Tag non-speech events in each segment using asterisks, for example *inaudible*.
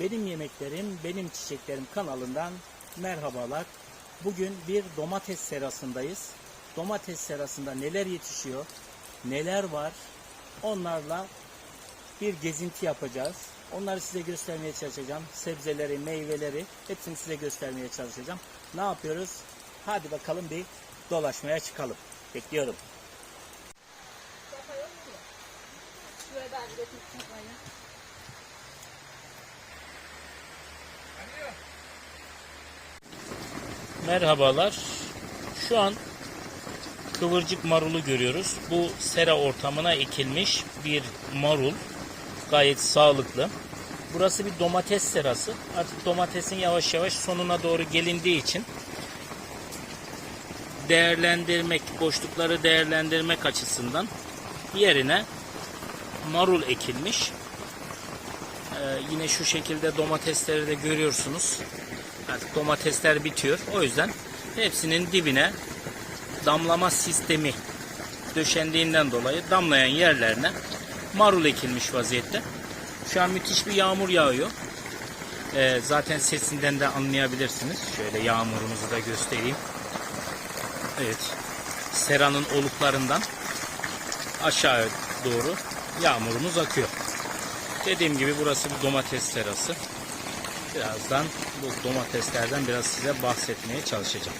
Benim Yemeklerim, Benim Çiçeklerim kanalından merhabalar. Bugün bir domates serasındayız. Domates serasında neler yetişiyor, neler var onlarla bir gezinti yapacağız. Onları size göstermeye çalışacağım. Sebzeleri, meyveleri hepsini size göstermeye çalışacağım. Ne yapıyoruz? Hadi bakalım bir dolaşmaya çıkalım. Bekliyorum. Şuraya da kafayı. Merhabalar. Şu an kıvırcık marulu görüyoruz. Bu sera ortamına ekilmiş bir marul. Gayet sağlıklı. Burası bir domates serası. Artık domatesin yavaş yavaş sonuna doğru gelindiği için değerlendirmek, boşlukları değerlendirmek açısından yerine marul ekilmiş. Ee, yine şu şekilde domatesleri de görüyorsunuz. Artık domatesler bitiyor. O yüzden hepsinin dibine damlama sistemi döşendiğinden dolayı damlayan yerlerine marul ekilmiş vaziyette. Şu an müthiş bir yağmur yağıyor. Ee, zaten sesinden de anlayabilirsiniz. Şöyle yağmurumuzu da göstereyim. Evet. Seranın oluklarından aşağı doğru yağmurumuz akıyor. Dediğim gibi burası bir domates serası. Birazdan bu domateslerden biraz size bahsetmeye çalışacağım.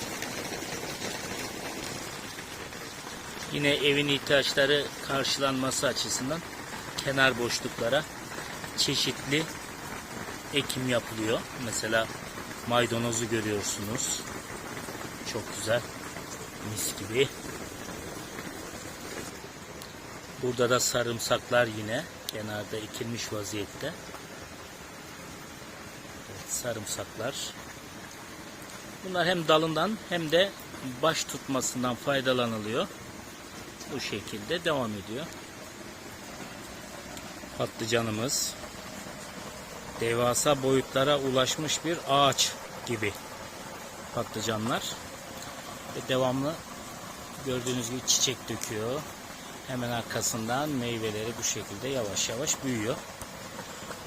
Yine evin ihtiyaçları karşılanması açısından kenar boşluklara çeşitli ekim yapılıyor. Mesela maydanozu görüyorsunuz. Çok güzel. Mis gibi. Burada da sarımsaklar yine kenarda ekilmiş vaziyette. Sarımsaklar. Bunlar hem dalından hem de baş tutmasından faydalanılıyor. Bu şekilde devam ediyor. Patlıcanımız devasa boyutlara ulaşmış bir ağaç gibi patlıcanlar ve devamlı gördüğünüz gibi çiçek döküyor. Hemen arkasından meyveleri bu şekilde yavaş yavaş büyüyor.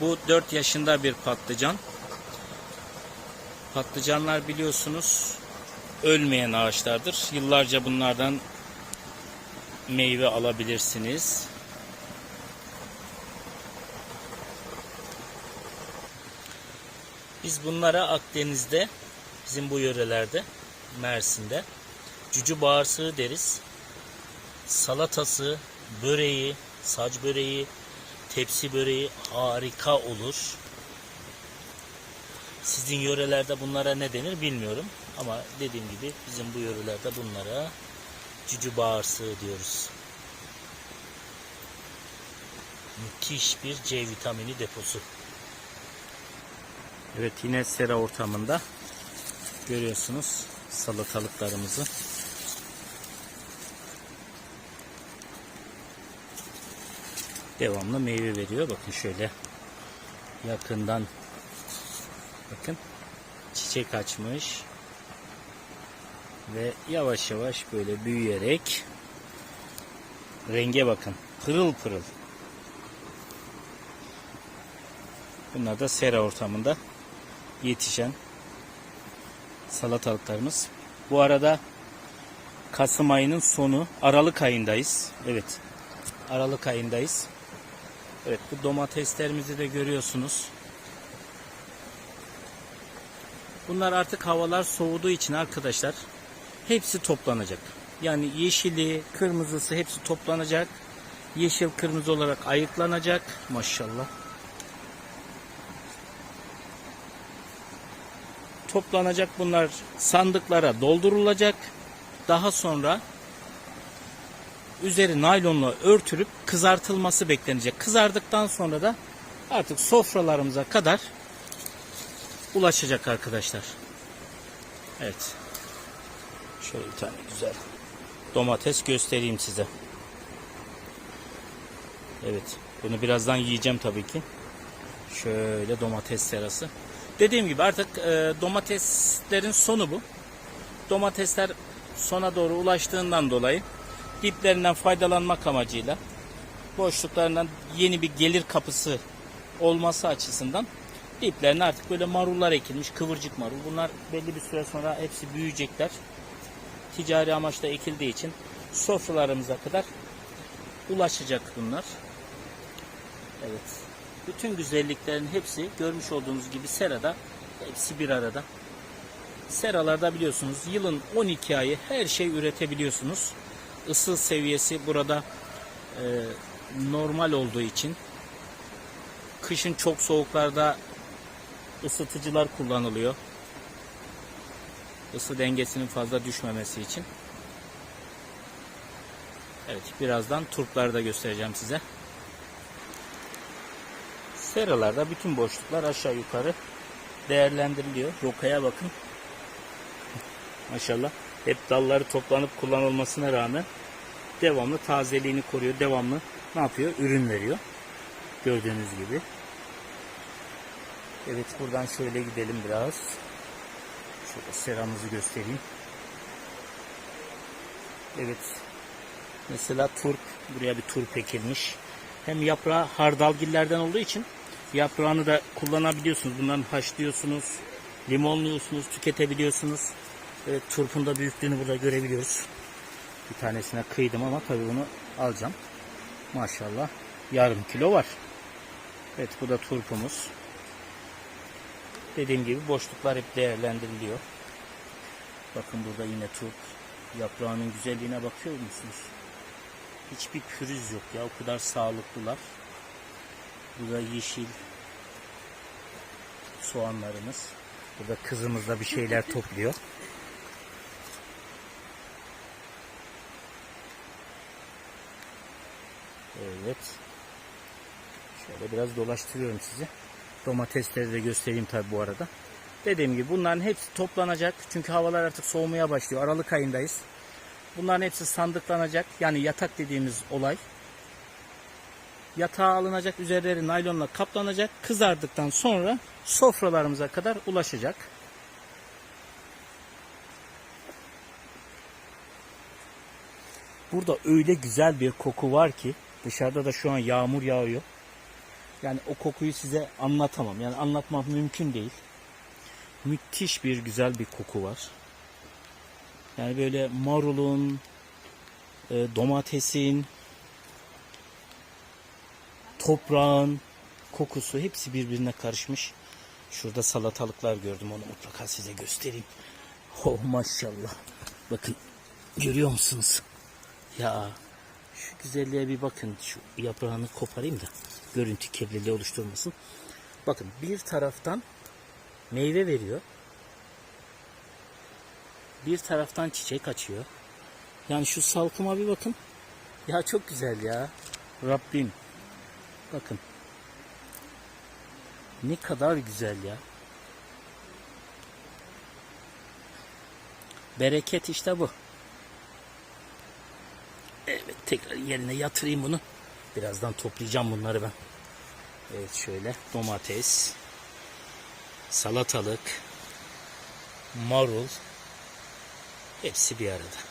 Bu 4 yaşında bir patlıcan. Patlıcanlar biliyorsunuz ölmeyen ağaçlardır. Yıllarca bunlardan meyve alabilirsiniz. Biz bunlara Akdeniz'de, bizim bu yörelerde, Mersin'de cücü bağırsağı deriz. Salatası, böreği, sac böreği, tepsi böreği harika olur. Sizin yörelerde bunlara ne denir bilmiyorum. Ama dediğim gibi bizim bu yörelerde bunlara cücü bağırsağı diyoruz. Müthiş bir C vitamini deposu. Evet yine sera ortamında görüyorsunuz salatalıklarımızı. Devamlı meyve veriyor. Bakın şöyle yakından bakın çiçek açmış ve yavaş yavaş böyle büyüyerek renge bakın pırıl pırıl. Bunlar da sera ortamında yetişen salatalıklarımız. Bu arada Kasım ayının sonu Aralık ayındayız. Evet Aralık ayındayız. Evet bu domateslerimizi de görüyorsunuz Bunlar artık havalar soğuduğu için arkadaşlar hepsi toplanacak. Yani yeşili, kırmızısı hepsi toplanacak. Yeşil kırmızı olarak ayıklanacak. Maşallah. Toplanacak bunlar sandıklara doldurulacak. Daha sonra üzeri naylonla örtülüp kızartılması beklenecek. Kızardıktan sonra da artık sofralarımıza kadar ulaşacak arkadaşlar. Evet. Şöyle bir tane güzel domates göstereyim size. Evet. Bunu birazdan yiyeceğim tabii ki. Şöyle domates serası. Dediğim gibi artık e, domateslerin sonu bu. Domatesler sona doğru ulaştığından dolayı diplerinden faydalanmak amacıyla boşluklarından yeni bir gelir kapısı olması açısından Diplerine artık böyle marullar ekilmiş. Kıvırcık marul. Bunlar belli bir süre sonra hepsi büyüyecekler. Ticari amaçla ekildiği için sofralarımıza kadar ulaşacak bunlar. Evet. Bütün güzelliklerin hepsi görmüş olduğunuz gibi serada hepsi bir arada. Seralarda biliyorsunuz yılın 12 ayı her şey üretebiliyorsunuz. Isı seviyesi burada e, normal olduğu için kışın çok soğuklarda ısıtıcılar kullanılıyor. Isı dengesinin fazla düşmemesi için. Evet birazdan turpları da göstereceğim size. Seralarda bütün boşluklar aşağı yukarı değerlendiriliyor. Rokaya bakın. *laughs* Maşallah. Hep dalları toplanıp kullanılmasına rağmen devamlı tazeliğini koruyor. Devamlı ne yapıyor? Ürün veriyor. Gördüğünüz gibi. Evet buradan şöyle gidelim biraz. Şöyle seramızı göstereyim. Evet. Mesela turp. Buraya bir turp ekilmiş. Hem yaprağı hardalgillerden olduğu için yaprağını da kullanabiliyorsunuz. Bundan haşlıyorsunuz. Limonluyorsunuz. Tüketebiliyorsunuz. Evet turpun da büyüklüğünü burada görebiliyoruz. Bir tanesine kıydım ama tabii bunu alacağım. Maşallah yarım kilo var. Evet bu da turpumuz. Dediğim gibi boşluklar hep değerlendiriliyor. Bakın burada yine turp. Yaprağının güzelliğine bakıyor musunuz? Hiçbir pürüz yok ya. O kadar sağlıklılar. Burada yeşil soğanlarımız. Burada kızımız da bir şeyler topluyor. Evet. Şöyle biraz dolaştırıyorum sizi. Domatesleri de göstereyim tabi bu arada. Dediğim gibi bunların hepsi toplanacak. Çünkü havalar artık soğumaya başlıyor. Aralık ayındayız. Bunların hepsi sandıklanacak. Yani yatak dediğimiz olay. Yatağa alınacak. Üzerleri naylonla kaplanacak. Kızardıktan sonra sofralarımıza kadar ulaşacak. Burada öyle güzel bir koku var ki dışarıda da şu an yağmur yağıyor. Yani o kokuyu size anlatamam. Yani anlatmak mümkün değil. Müthiş bir güzel bir koku var. Yani böyle marulun, e, domatesin, toprağın kokusu hepsi birbirine karışmış. Şurada salatalıklar gördüm onu mutlaka size göstereyim. Oh maşallah. Bakın görüyor musunuz? Ya şu güzelliğe bir bakın. Şu yaprağını koparayım da görüntü kirliliği oluşturmasın. Bakın bir taraftan meyve veriyor. Bir taraftan çiçek açıyor. Yani şu salkıma bir bakın. Ya çok güzel ya. Rabbim. Bakın. Ne kadar güzel ya. Bereket işte bu. Evet tekrar yerine yatırayım bunu. Birazdan toplayacağım bunları ben. Evet şöyle domates, salatalık, marul hepsi bir arada.